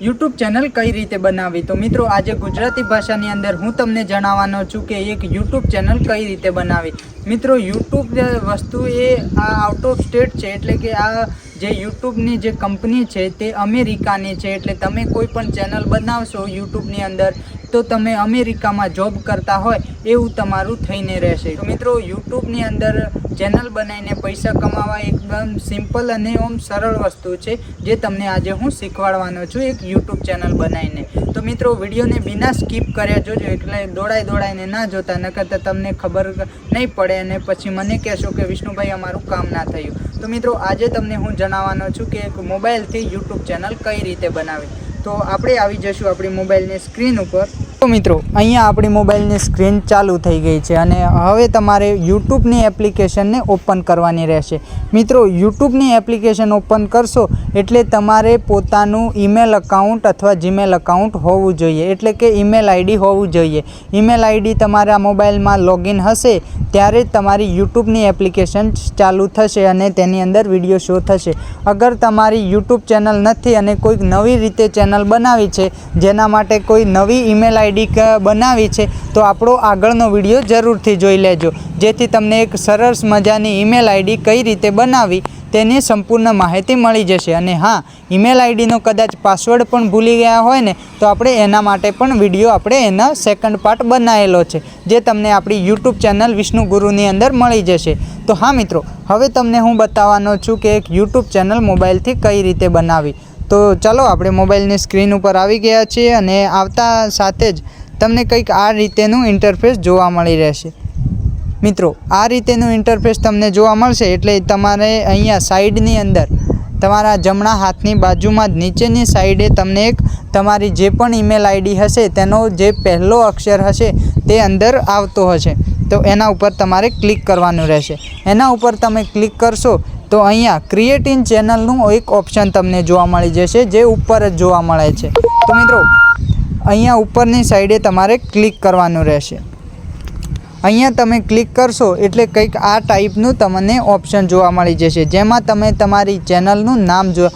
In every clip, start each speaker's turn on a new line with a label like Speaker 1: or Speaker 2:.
Speaker 1: YouTube channel કઈ રીતે બનાવવી તો મિત્રો, આજે ગુજરાતી ભાષાની અંદર હું તમને જણાવવાનો છું કે એક યુટ્યુબ ચેનલ કઈ રીતે બનાવવી મિત્રો, યુટ્યુબ વસ્તુ એ આ આઉટ ઓફ સ્ટેટ છે, એટલે કે આ જે યુટ્યુબની જે કંપની છે તે અમેરિકાની છે, એટલે તમે કોઈ પણ ચેનલ બનાવશો યુટ્યુબની અંદર તો તમે અમેરિકામાં જોબ કરતા હોય એવું તમારું થઈને રહેશે. મિત્રો, યુટ્યુબની અંદર ચેનલ બનાવીને પૈસા કમાવા એકદમ સિમ્પલ અને ઓમ સરળ વસ્તુ છે, જે તમને આજે હું શીખવાડવાનો છું એક યુટ્યુબ ચેનલ બનાવીને. તો મિત્રો, વિડીયોને બિના સ્કીપ કર્યા જોજો, એટલે દોડાઈ દોડાઈને ના જોતા, નકર તો તમને ખબર નહીં પડે અને પછી મને કહેશો કે વિષ્ણુભાઈ, અમારું કામ ના થયું. તો મિત્રો, આજે તમને હું જણાવવાનો છું કે એક મોબાઈલથી યુટ્યુબ ચેનલ કઈ રીતે બનાવે. તો આપણે આવી જશું આપણી મોબાઈલની સ્ક્રીન ઉપર. તો મિત્રો, અહીંયા આપણી મોબાઈલની સ્ક્રીન ચાલુ થઈ ગઈ છે અને હવે તમારે યુટ્યુબની એપ્લિકેશનને ઓપન કરવાની રહેશે. મિત્રો, યુટ્યુબની એપ્લિકેશન ઓપન કરશો એટલે તમારે પોતાનું ઈમેલ અકાઉન્ટ અથવા જીમેલ અકાઉન્ટ હોવું જોઈએ. એટલે કે ઈમેલ આઈડી હોવું જોઈએ. ઈમેલ આઈડી તમારા મોબાઈલમાં લોગિન હશે, ત્યારે તમારી યુટ્યુબની એપ્લિકેશન ચાલુ થશે અને તેની અંદર વીડિયો શો થશે. અગર તમારી યુટ્યુબ ચેનલ નથી અને કોઈક નવી રીતે ચેનલ બનાવી છે, જેના માટે કોઈ નવી ઈમેલ આઈડી બનાવી છે, તો આપણો આગળનો વીડિયો જરૂરથી જોઈ લેજો. જેથી તમને એક સરસ મજાની ઈમેલ આઈડી કઈ રીતે બનાવી તેની સંપૂર્ણ માહિતી મળી જશે. અને હા, ઈમેલ આઈડીનો કદાચ પાસવર્ડ પણ ભૂલી ગયા હોય ને, તો આપણે એના માટે પણ વીડિયો આપણે એના સેકન્ડ પાર્ટ બનાવેલો છે, જે તમને આપણી યુટ્યુબ ચેનલ વિષ્ણુ ગુરુની અંદર મળી જશે. તો હા મિત્રો, હવે તમને હું બતાવવાનો છું કે એક યુટ્યુબ ચેનલ મોબાઈલથી કઈ રીતે બનાવી. તો ચાલો, આપણે મોબાઈલની સ્ક્રીન ઉપર આવી ગયા છીએ અને આવતા સાથે જ તમને કંઈક આ રીતેનું ઇન્ટરફેસ જોવા મળી રહેશે. મિત્રો, આ રીતેનું ઇન્ટરફેસ તમને જોવા મળશે એટલે તમારે અહીંયા સાઈડની અંદર, તમારા જમણા હાથની બાજુમાં જ નીચેની સાઈડે તમને એક તમારી જે પણ ઈમેલ આઈડી હશે, તેનો જે પહેલો અક્ષર હશે તે અંદર આવતો હશે. તો એના ઉપર તમારે ક્લિક કરવાનું રહેશે. એના ઉપર તમે ક્લિક કરશો તો અહીંયા ક્રિએટિન ચેનલનું એક ઓપ્શન તમને જોવા મળી જશે, જે ઉપર જ જોવા મળે છે. તો મિત્રો, અહીંયા ઉપરની સાઈડે તમારે ક્લિક કરવાનું રહેશે. અહીંયા તમે ક્લિક કરશો એટલે કંઈક આ ટાઈપનું તમને ઓપ્શન જોવા મળી જશે, જેમાં તમે તમારી ચેનલનું નામ જો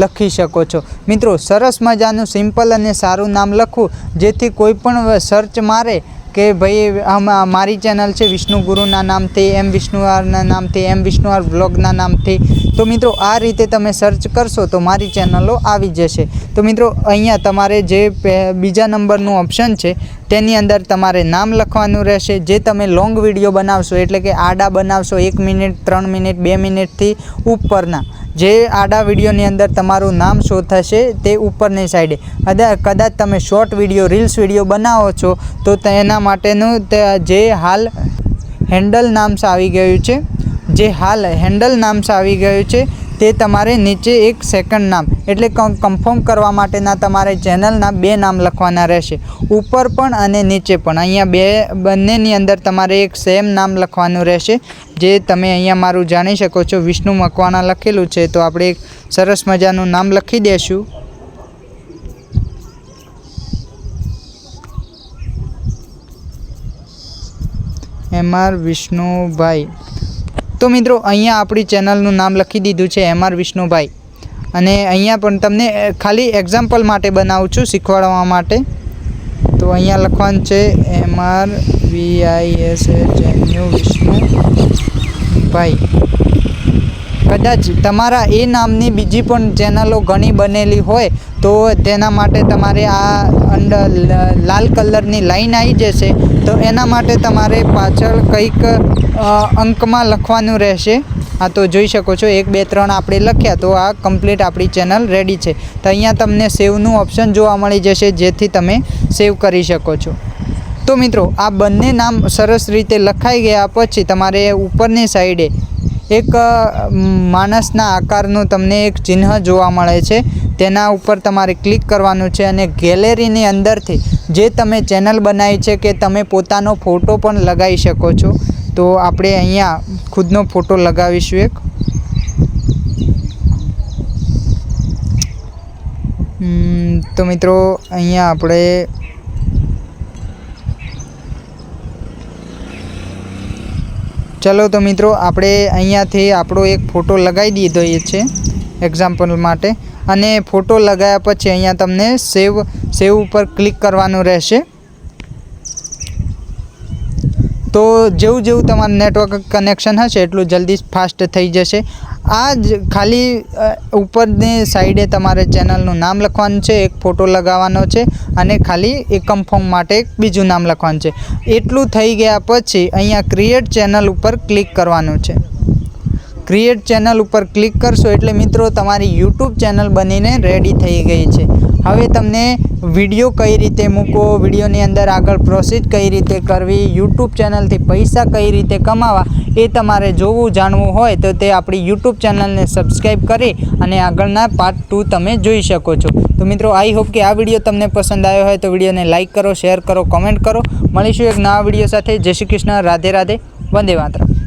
Speaker 1: લખી શકો છો. મિત્રો, સરસ મજાનું સિમ્પલ અને સારું નામ લખવું, જેથી કોઈ પણ સર્ચ મારે કે ભાઈ, આમાં મારી ચેનલ છે વિષ્ણુ ગુરુના નામથી એમ વિષ્ણુઆરના નામથી એમ વિષ્ણુઆર બ્લોગના નામથી. તો મિત્રો, આ રીતે તમે સર્ચ કરશો તો મારી ચેનલો આવી જશે. તો મિત્રો, અહીંયા તમારે જે બીજા નંબરનું ઓપ્શન છે, તેની અંદર તમારે નામ લખવાનું રહેશે. જે તમે લોંગ વીડિયો બનાવશો, એટલે કે આડા બનાવશો, એક મિનિટ, ત્રણ મિનિટ, બે મિનિટથી ઉપરના. જે આડા વિડીયોની અંદર તમારું નામ શો થશે તે ઉપરની સાઈડે અદા કદાચ તમે શોર્ટ વીડિયો રીલ્સ વીડિયો બનાવો છો, તો તેના માટેનું જે હાલ હેન્ડલ નામ્સ આવી ગયું છે, જે હાલ હેન્ડલ નામ્સ આવી ગયું છે તે તમારે નીચે એક સેકન્ડ નામ, એટલે કન્ફર્મ કરવા માટેના તમારે ચેનલના બે નામ લખવાના રહેશે. ઉપર પણ અને નીચે પણ. અહીંયા બે, બંનેની અંદર તમારે એક સેમ નામ લખવાનું રહેશે, જે તમે અહીંયા મારું જાણી શકો છો. વિષ્ણુ મકવાણા લખેલું છે, તો આપણે એક સરસ મજાનું નામ લખી દેશું. M R Vishnubhai. તો મિત્રો, અહીંયા આપણી ચેનલનું નામ લખી દીધું છે એમ આર વિષ્ણુભાઈ. અને અહીંયા પણ તમને ખાલી એક્ઝામ્પલ માટે બનાવું છું, શીખવાડવા માટે. તો અહીંયા લખવાનું છે M R V I S H N U Vishnubhai. કદાચ તમારા એ નામની બીજી પણ ચેનલો ઘણી બનેલી હોય, તો તેના માટે તમારે આ અંડર લાલ કલરની લાઈન આવી જશે. તો એના માટે તમારે પાછળ કંઈક અંકમાં લખવાનું રહેશે. આ તો જોઈ શકો છો, એક, બે, ત્રણ આપણે લખ્યા તો આ કમ્પ્લીટ આપણી ચેનલ રેડી છે. તો અહીંયા તમને સેવનું ઓપ્શન જોવા મળી જશે, જેથી તમે સેવ કરી શકો છો. તો મિત્રો, આ બંને નામ સરસ રીતે લખાઈ ગયા પછી તમારે ઉપરની સાઈડે એક માણસના આકારનું તમને એક ચિહ્ન જોવા મળે છે. તેના ઉપર તમારે ક્લિક કરવાનું છે અને ગેલેરીની અંદરથી જે તમે ચેનલ બનાવી છે કે તમે પોતાનો ફોટો પણ લગાવી શકો છો. તો આપણે અહીંયા ખુદનો ફોટો લગાવીશું એક. તો મિત્રો, અહીંયા આપણે ચલો તો મિત્રો, આપણે અહીંયાથી આપણો એક ફોટો લગાવી દીધો એ છે એક્ઝામ્પલ માટે. અને ફોટો લગાવ્યા પછી અહીંયા તમને સેવ સેવ ઉપર ક્લિક કરવાનું રહેશે. તો જેવું જેવું તમારું નેટવર્ક કનેક્શન હશે, એટલું જલ્દી ફાસ્ટ થઈ જશે. આ જ ખાલી ઉપરની સાઈડે તમારે ચેનલનું નામ લખવાનું છે, એક ફોટો લગાવવાનો છે, અને ખાલી એકમ ફોર્મ માટે એક બીજું નામ લખવાનું છે. એટલું થઈ ગયા પછી અહીંયા ક્રિએટ ચેનલ ઉપર ક્લિક કરવાનું છે. ક્રિએટ ચેનલ ઉપર ક્લિક કરશો એટલે મિત્રો તમારી યુટ્યુબ ચેનલ બનીને રેડી થઈ ગઈ છે. હવે તમને વીડિયો કઈ રીતે મૂકવો વિડીયોની અંદર આગળ પ્રોસેસ કઈ રીતે કરવી યુટ્યુબ ચેનલથી પૈસા કઈ રીતે કમાવા એ તમારે જોવું, જાણવું હોય તો તે આપણી યુટ્યુબ ચેનલને સબસ્ક્રાઈબ કરી અને આગળના પાર્ટ ટુ તમે જોઈ શકો છો. તો મિત્રો આઈ હોપ કે આ વીડિયો તમને પસંદ આવ્યો હોય તો વિડીયોને લાઇક કરો શેર કરો કોમેન્ટ કરો. મળીશું એક નવા વીડિયો સાથે. જય શ્રી કૃષ્ણ. રાધે રાધે. વંદે માતરમ.